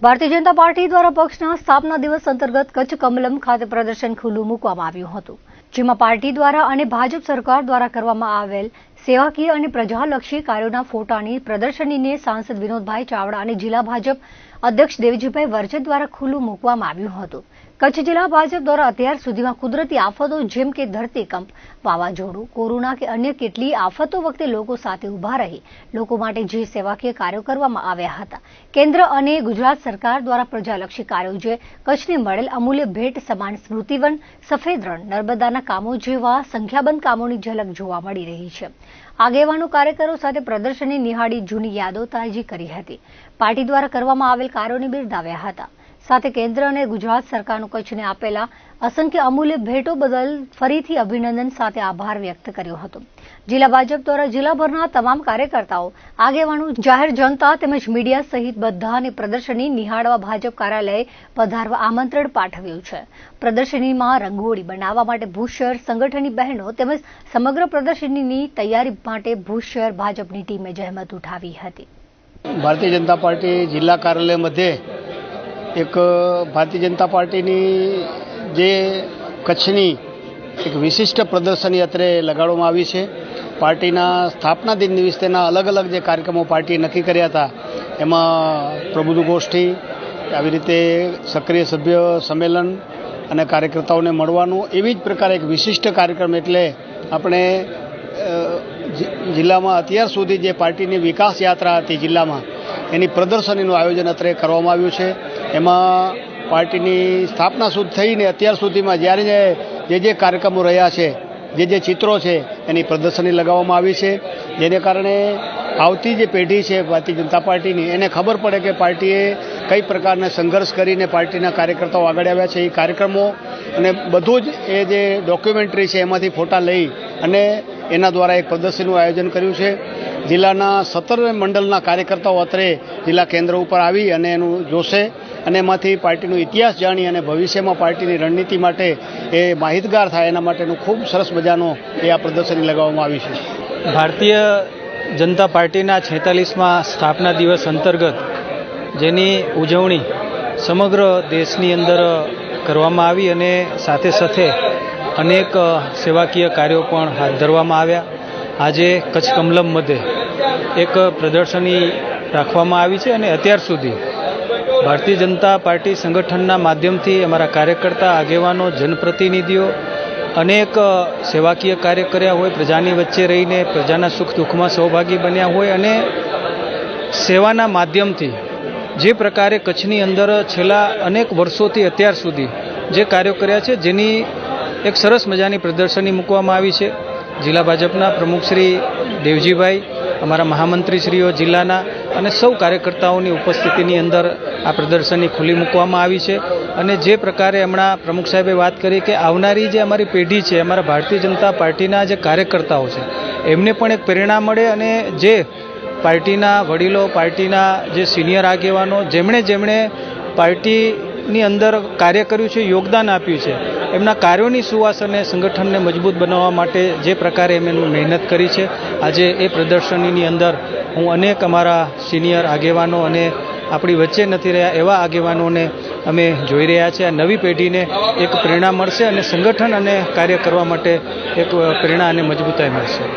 Bharatiya Janata party દ્વારા પક્ષના સ્થાપના દિવસ અંતર્ગત કચ્છ કમલમ ખાતે પ્રદર્શન ખુલ્લું મૂકવામાં આવ્યું હતું, જેમાં પાર્ટી દ્વારા અને ભાજપ સરકાર દ્વારા કરવામાં આવેલ સેવાકીય અને પ્રજાલક્ષી કાર્યોના ફોટાની પ્રદર્શનીને સાંસદ વિનોદભાઈ ચાવડા અને જિલ્લા ભાજપ અધ્યક્ષ દેવજીભાઈ વરજત દ્વારા ખુલ્લું મૂકવામાં આવ્યું હતું. કચ્છ જિલ્લા ભાજપ દ્વારા અત્યાર સુધીમાં કુદરતી આફતો જેમ કે ધરતીકંપ, વાવાઝોડું, કોરોના કે અન્ય કેટલી આફતો વખતે લોકો સાથે ઊભા રહી, લોકો માટે જે સેવાકીય કાર્યો કરવામાં આવ્યા હતા. કેન્દ્ર અને ગુજરાત સરકાર દ્વારા પ્રજાલક્ષી કાર્યો જે કચ્છને મળેલ અમૂલ્ય ભેટ, સમાન સ્મૃતિવન, સફેદ રણ, નર્મદાના કામો જેવા સંખ્યાબંધ કામોની ઝલક જોવા મળી રહી છે. આગેવાનો કાર્યકરો સાથે પ્રદર્શનને નિહાળી જૂની યાદો તાજી કરી હતી. પાર્ટી દ્વારા કરવામાં આવેલ કાર્યોને બિરદાવ્યા હતા. સાથે કેન્દ્ર અને ગુજરાત સરકારનું કચ્છને આપેલા અસંખ્ય અમૂલ્ય ભેટો બદલ ફરીથી અભિનંદન સાથે આભાર વ્યક્ત કર્યો હતો. જિલ્લા ભાજપ દ્વારા જિલ્લાભરના તમામ કાર્યકર્તાઓ, આગેવાનો, જાહેર જનતા તેમજ મીડિયા સહિત બધાને પ્રદર્શની નિહાળવા ભાજપ કાર્યાલયે પધારવા આમંત્રણ પાઠવ્યું છે. પ્રદર્શનીમાં રંગોળી બનાવવા માટે ભૂશર સંગઠનની બહેનો તેમજ સમગ્ર પ્રદર્શનીની તૈયારી માટે ભૂશર ભાજપની ટીમે જહેમત ઉઠાવી હતી. ભારતીય જનતા પાર્ટી જિલ્લા કાર્યાલય મધ્યે એક ભારતીય જનતા પાર્ટીની જે કચ્છની એક વિશિષ્ટ પ્રદર્શની અત્રે લગાડવામાં આવી છે. પાર્ટીના સ્થાપના દિન નિમિત્તેના અલગ અલગ જે કાર્યક્રમો પાર્ટીએ નક્કી કર્યા હતા, એમાં પ્રબુદ્ધ ગોષ્ઠી, આવી રીતે સક્રિય સભ્ય સંમેલન અને કાર્યકર્તાઓને મળવાનું, એવી જ પ્રકારે એક વિશિષ્ટ કાર્યક્રમ એટલે આપણે જિલ્લામાં અત્યાર સુધી જે પાર્ટીની વિકાસ યાત્રા હતી જિલ્લામાં એની પ્રદર્શનીનું આયોજન અત્રે કરવામાં આવ્યું છે. એમાં પાર્ટીની સ્થાપના સુધી થઈને અત્યાર સુધીમાં જ્યારે જે જે કાર્યક્રમો રહ્યા છે, જે જે ચિત્રો છે, એની પ્રદર્શની લગાવવામાં આવી છે. જેને કારણે આવતી જે પેઢી છે, ભારતીય જનતા પાર્ટીની, એને ખબર પડે કે પાર્ટીએ કઈ પ્રકારના સંઘર્ષ કરીને પાર્ટીના કાર્યકર્તાઓ આગળ આવ્યા છે. એ કાર્યક્રમો અને બધું જ એ જે ડોક્યુમેન્ટરી છે, એમાંથી ફોટા લઈ અને એના દ્વારા એક પ્રદર્શનનું આયોજન કર્યું છે. જિલ્લાના સત્તર મંડળના કાર્યકર્તાઓ અત્રે જિલ્લા કેન્દ્ર ઉપર આવી અને એનું જોશે અને એમાંથી પાર્ટીનો ઇતિહાસ જાણી અને ભવિષ્યમાં પાર્ટીની રણનીતિ માટે એ માહિતગાર થાય એના માટેનું ખૂબ સરસ મજાનો એ આ પ્રદર્શની લગાવવામાં આવી છે. ભારતીય જનતા પાર્ટીના છેતાલીસમાં સ્થાપના દિવસ અંતર્ગત જેની ઉજવણી સમગ્ર દેશની અંદર કરવામાં આવી અને સાથે સાથે અનેક સેવાકીય કાર્યો પણ હાથ ધરવામાં આવ્યા. આજે કચ્છ કમલમ મધ્યે એક પ્રદર્શની રાખવામાં આવી છે અને અત્યાર સુધી ભારતીય જનતા પાર્ટી સંગઠનના માધ્યમથી અમારા કાર્યકર્તા, આગેવાનો, જનપ્રતિનિધિઓ અનેક સેવાકીય કાર્ય કર્યા હોય, પ્રજાની વચ્ચે રહીને પ્રજાના સુખ દુઃખમાં સહભાગી બન્યા હોય અને સેવાના માધ્યમથી જે પ્રકારે કચ્છની અંદર છેલ્લા અનેક વર્ષોથી અત્યાર સુધી જે કાર્યો કર્યા છે, જેની એક સરસ મજાની પ્રદર્શની મૂકવામાં આવી છે. જિલ્લા ભાજપના પ્રમુખ શ્રી દેવજીભાઈ, અમારા મહામંત્રીશ્રીઓ જિલ્લાના અને સૌ કાર્યકર્તાઓની ઉપસ્થિતિની અંદર આ પ્રદર્શની ખુલ્લી મૂકવામાં આવી છે. અને જે પ્રકારે હમણાં પ્રમુખ સાહેબે વાત કરી કે આવનારી જે અમારી પેઢી છે, અમારા ભારતીય જનતા પાર્ટીના જે કાર્યકર્તાઓ છે, એમને પણ એક પ્રેરણા મળે અને જે પાર્ટીના વડીલો, પાર્ટીના જે સિનિયર આગેવાનો જેમણે જેમણે પાર્ટીની અંદર કાર્ય કર્યું છે, યોગદાન આપ્યું છે એમના કાર્યોની સુવાસ અને સંગઠનને મજબૂત બનાવવા માટે જે પ્રકારે એમની મહેનત કરી છે, આજે એ પ્રદર્શનીની અંદર હું અનેક અમારા સિનિયર આગેવાનો અને આપણી વચ્ચે નથી રહ્યા એવા આગેવાનોને અમે જોઈ રહ્યા છીએ આ નવી પેઢીને એક પ્રેરણા મળશે અને સંગઠન અને કાર્ય કરવા માટે એક પ્રેરણા અને મજબૂતાઈ મળશે.